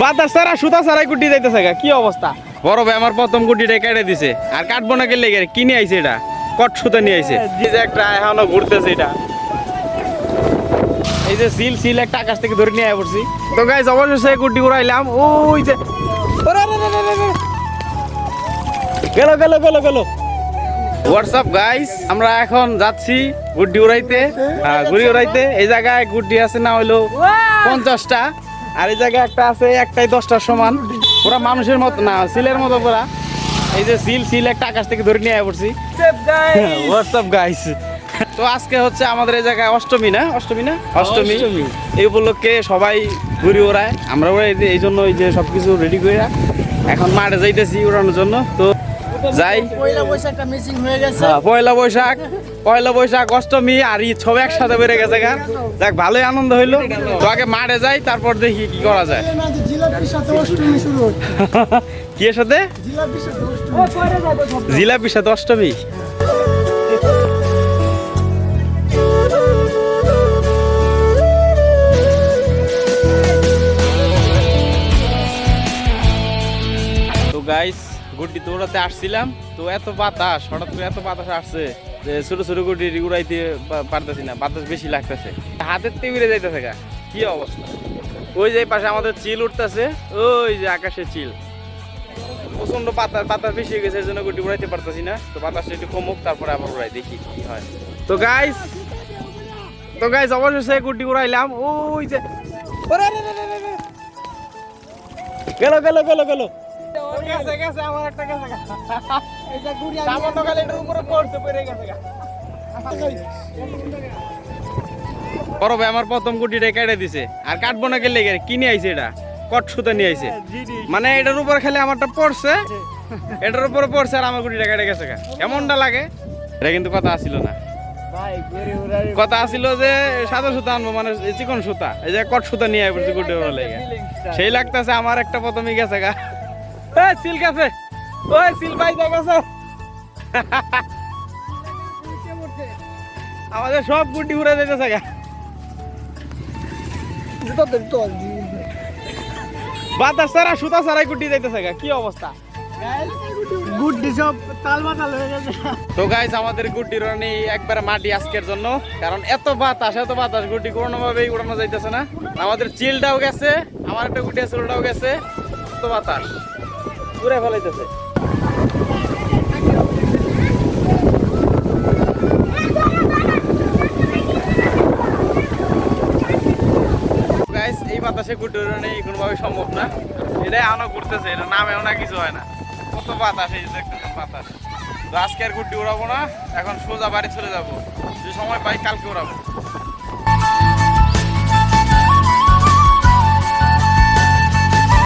বাতাস ছাড়া সুতা ছাড়াই গুটি যাইতেছে গা কি অবস্থা? বড় ভাই আমার প্রথম গুটিটা কেটে দিছে। আর কাটবো না গেলে গেলে কিনে আইছে এটা কট সুতা নিয়ে আইছে। এই যে একটা এখনও ঘুরতেছে এটা। এই যে সিল সিল একটা আকাশ থেকে ধরে নিয়ে পড়ছি। তো গাইজ অবশেষে গুটি উড়াইলাম ওই যে। গেল গেল গেল গেল। হোয়াটসঅ্যাপ গাইস আমরা এখন যাচ্ছি গুড্ডি উড়াইতে গুড়ি উড়াইতে এই জায়গায় গুড্ডি আছে না হইল পঞ্চাশটা। আর এই জায়গায় একটা আছে একটাই দশটার সমান। পুরা মানুষের মতো না সিলের মতো পুরা। এই যে সিল সিল একটা আকাশ থেকে ধরে নিয়ে পড়ছি। হোয়াটসঅ্যাপ গাইস তো আজকে হচ্ছে আমাদের এই জায়গায় অষ্টমী না? অষ্টমী না? অষ্টমী। এই উপলক্ষে সবাই ঘুরি ওড়ায়। আমরা ওরা এই জন্য এই যে সবকিছু রেডি করে এখন মাঠে যাইতেছি উড়ানোর জন্য। তো যাই। পয়লা বৈশাখটা মিসিং হয়ে গেছে। পয়লা বৈশাখ পয়লা বৈশাখ অষ্টমী আর ঈদ সব একসাথে বেড়ে গেছে গা। যাক ভালোই আনন্দ হইল। তো আগে মাঠে যাই তারপর দেখি কি করা যায়। কি এর সাথে জিলাপির সাথে অষ্টমী। জিলাপির গুড্ডি তো উড়াতে আসছিলাম, তো এত বাতাস, হঠাৎ করে এত বাতাস আসছে যে ছোট ছোট গুড্ডি উড়াইতে পারতেছি না, বাতাস বেশি লাগতেছে। হাতের টেবিলে যাইতেছে গা, কি অবস্থা? ওই যে পাশে আমাদের চিল উঠতেছে, ওই যে আকাশে চিল। প্রচণ্ড বাতাস পাতা বেশি হয়ে গেছে জন্য গুটি উড়াইতে পারতেছি না। তো বাতাসটা একটু কমুক, তারপরে আবার উড়াই, দেখি কি হয়। তো গাইস তো গাইস অবশেষে গুটি উড়াইলাম, ওই যে। গেল গেল গেল গেল। গেছে গেছে আমার একটা গেছে। এটা গুড়ি সামান্য খালি এটার উপরে পড়ছে পড়ে গেছে বড় ভাই আমার প্রথম গুটিটা কেটে দিছে। আর কাটবো না গেলে কিনে আইছে এটা। কট সুতা নিয়ে আইছে। মানে এটার উপর খালি আমারটা পড়ছে। এটার উপরে পড়ছে আর আমার গুটিটা কেটে গেছে গা। কেমনটা লাগে? এটা কিন্তু কথা আসিল না। কথা আসিল যে সাদা সুতা আনব মানে চিকন সুতা। এই যে কট সুতা নিয়ে আইবো গুটি সেই লাগতেছে আমার একটা প্রথমই গেছে গা। সিল গেছে ওই সিল ভাই আমাদের সব গুটি উড়ে যেতেছে গা। বাতাস ছাড়া সুতা ছাড়াই গুটি যাইতেছে গা। কি অবস্থা? গুড্ডি সব তাল হয়ে গেছে। তো গাইস আমাদের গুটি রানি একবারে মাটি আজকের জন্য কারণ এত বাতাস এত বাতাস গুটি কোনো ভাবেই উড়ানো যাইতেছে না। আমাদের চিলটাও গেছে আমার একটা গুটি আছে ওটাও গেছে। এত বাতাস। উড়ে ফেলাইতেছে। এই বাতাসে গুটি উড়ানো কোনোভাবে সম্ভব না। এটাই আনো ঘুরতেছে, এটা নামেও না, কিছু হয় না। কত বাতাস এই দেখতেছেন, বাতাস। তো আজকে আর গুড্ডি উড়াবো না, এখন সোজা বাড়ি চলে যাব। যে সময় পাই কালকে উড়াবো।